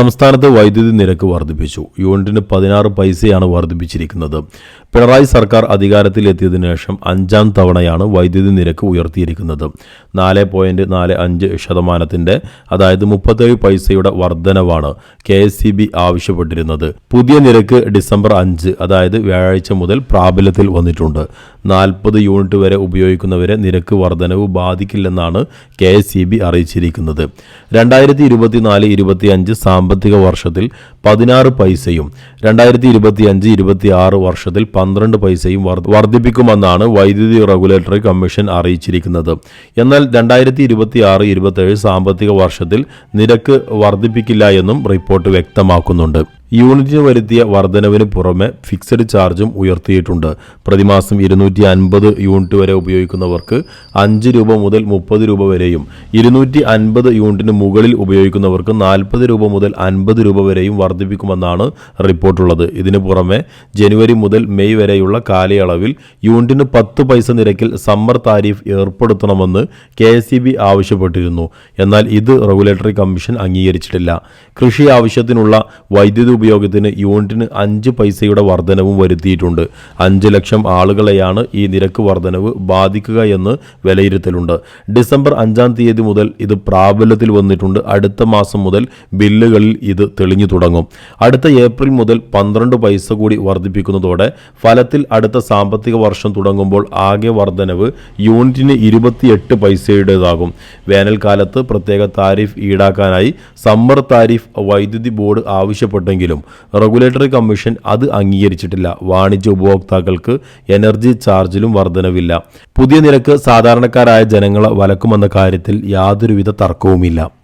സംസ്ഥാനത്ത് വൈദ്യുതി നിരക്ക് വർദ്ധിപ്പിച്ചു. യൂണിറ്റിന് പതിനാറ് പൈസയാണ് വർദ്ധിപ്പിച്ചിരിക്കുന്നത്. പിണറായി സർക്കാർ അധികാരത്തിലെത്തിയതിനു ശേഷം അഞ്ചാം തവണയാണ് വൈദ്യുതി നിരക്ക് ഉയർത്തിയിരിക്കുന്നത്. നാല് പോയിന്റ് നാല് അഞ്ച് ശതമാനത്തിന്റെ അതായത് മുപ്പത്തേഴ് പൈസയുടെ വർധനവാണ് കെ എസ് സി ബി ആവശ്യപ്പെട്ടിരുന്നത്. പുതിയ നിരക്ക് ഡിസംബർ അഞ്ച് അതായത് വ്യാഴാഴ്ച മുതൽ പ്രാബല്യത്തിൽ വന്നിട്ടുണ്ട്. നാൽപ്പത് യൂണിറ്റ് വരെ ഉപയോഗിക്കുന്നവരെ നിരക്ക് വർധനവ് ബാധിക്കില്ലെന്നാണ് കെ എസ് സി ബി അറിയിച്ചിരിക്കുന്നത്. രണ്ടായിരത്തി ഇരുപത്തിനാല് ഇരുപത്തിയഞ്ച് സാമ്പത്തിക വർഷത്തിൽ പതിനാറ് പൈസയും രണ്ടായിരത്തി ഇരുപത്തിയഞ്ച് ഇരുപത്തിയാറ് വർഷത്തിൽ പന്ത്രണ്ട് പൈസയും വർദ്ധിപ്പിക്കുമെന്നാണ് വൈദ്യുതി റെഗുലേറ്ററി കമ്മീഷൻ അറിയിച്ചിരിക്കുന്നത്. എന്നാൽ രണ്ടായിരത്തി ഇരുപത്തി ഇരുപത്തിയാറ് ഇരുപത്തേഴ് സാമ്പത്തിക വർഷത്തിൽ നിരക്ക് വർദ്ധിപ്പിക്കില്ല എന്നും റിപ്പോർട്ട് വ്യക്തമാക്കുന്നുണ്ട്. യൂണിറ്റിന് വരുത്തിയ വർധനവിന് പുറമെ ഫിക്സഡ് ചാർജും ഉയർത്തിയിട്ടുണ്ട്. പ്രതിമാസം ഇരുന്നൂറ്റി അൻപത് യൂണിറ്റ് വരെ ഉപയോഗിക്കുന്നവർക്ക് അഞ്ച് രൂപ മുതൽ മുപ്പത് രൂപ വരെയും ഇരുന്നൂറ്റി അൻപത് യൂണിറ്റിന് മുകളിൽ ഉപയോഗിക്കുന്നവർക്ക് നാൽപ്പത് രൂപ മുതൽ അൻപത് രൂപ വരെയും വർദ്ധിപ്പിക്കുമെന്നാണ് റിപ്പോർട്ടുള്ളത്. ഇതിനു പുറമെ ജനുവരി മുതൽ മെയ് വരെയുള്ള കാലയളവിൽ യൂണിറ്റിന് പത്ത് പൈസ നിരക്കിൽ സമ്മർ താരിഫ് ഏർപ്പെടുത്തണമെന്ന് കെ ആവശ്യപ്പെട്ടിരുന്നു. എന്നാൽ ഇത് റെഗുലേറ്ററി കമ്മീഷൻ അംഗീകരിച്ചിട്ടില്ല. കൃഷി ആവശ്യത്തിനുള്ള വൈദ്യുതി ഉപയോഗത്തിന് യൂണിറ്റിന് അഞ്ച് പൈസയുടെ വർധനവും വരുത്തിയിട്ടുണ്ട്. അഞ്ച് ലക്ഷം ആളുകളെയാണ് ഈ നിരക്ക് വർധനവ് ബാധിക്കുക എന്ന് വിലയിരുത്തലുണ്ട്. ഡിസംബർ അഞ്ചാം തീയതി മുതൽ ഇത് പ്രാബല്യത്തിൽ വന്നിട്ടുണ്ട്. അടുത്ത മാസം മുതൽ ബില്ലുകളിൽ ഇത് തെളിഞ്ഞു തുടങ്ങും. അടുത്ത ഏപ്രിൽ മുതൽ പന്ത്രണ്ട് പൈസ കൂടി വർദ്ധിപ്പിക്കുന്നതോടെ ഫലത്തിൽ അടുത്ത സാമ്പത്തിക വർഷം തുടങ്ങുമ്പോൾ ആകെ വർധനവ് യൂണിറ്റിന് ഇരുപത്തിയെട്ട് പൈസയുടേതാകും. വേനൽക്കാലത്ത് പ്രത്യേക താരിഫ് ഈടാക്കാനായി സമ്മർ താരിഫ് വൈദ്യുതി ബോർഡ് ആവശ്യപ്പെട്ടെങ്കിലും റെഗുലേറ്ററി കമ്മീഷൻ അത് അംഗീകരിച്ചിട്ടില്ല. വാണിജ്യ ഉപഭോക്താക്കൾക്ക് എനർജി ചാർജിലും വർധനവില്ല. പുതിയ നിരക്ക് സാധാരണക്കാരായ ജനങ്ങളെ വലക്കുമെന്ന കാര്യത്തിൽ യാതൊരുവിധ തർക്കവുമില്ല.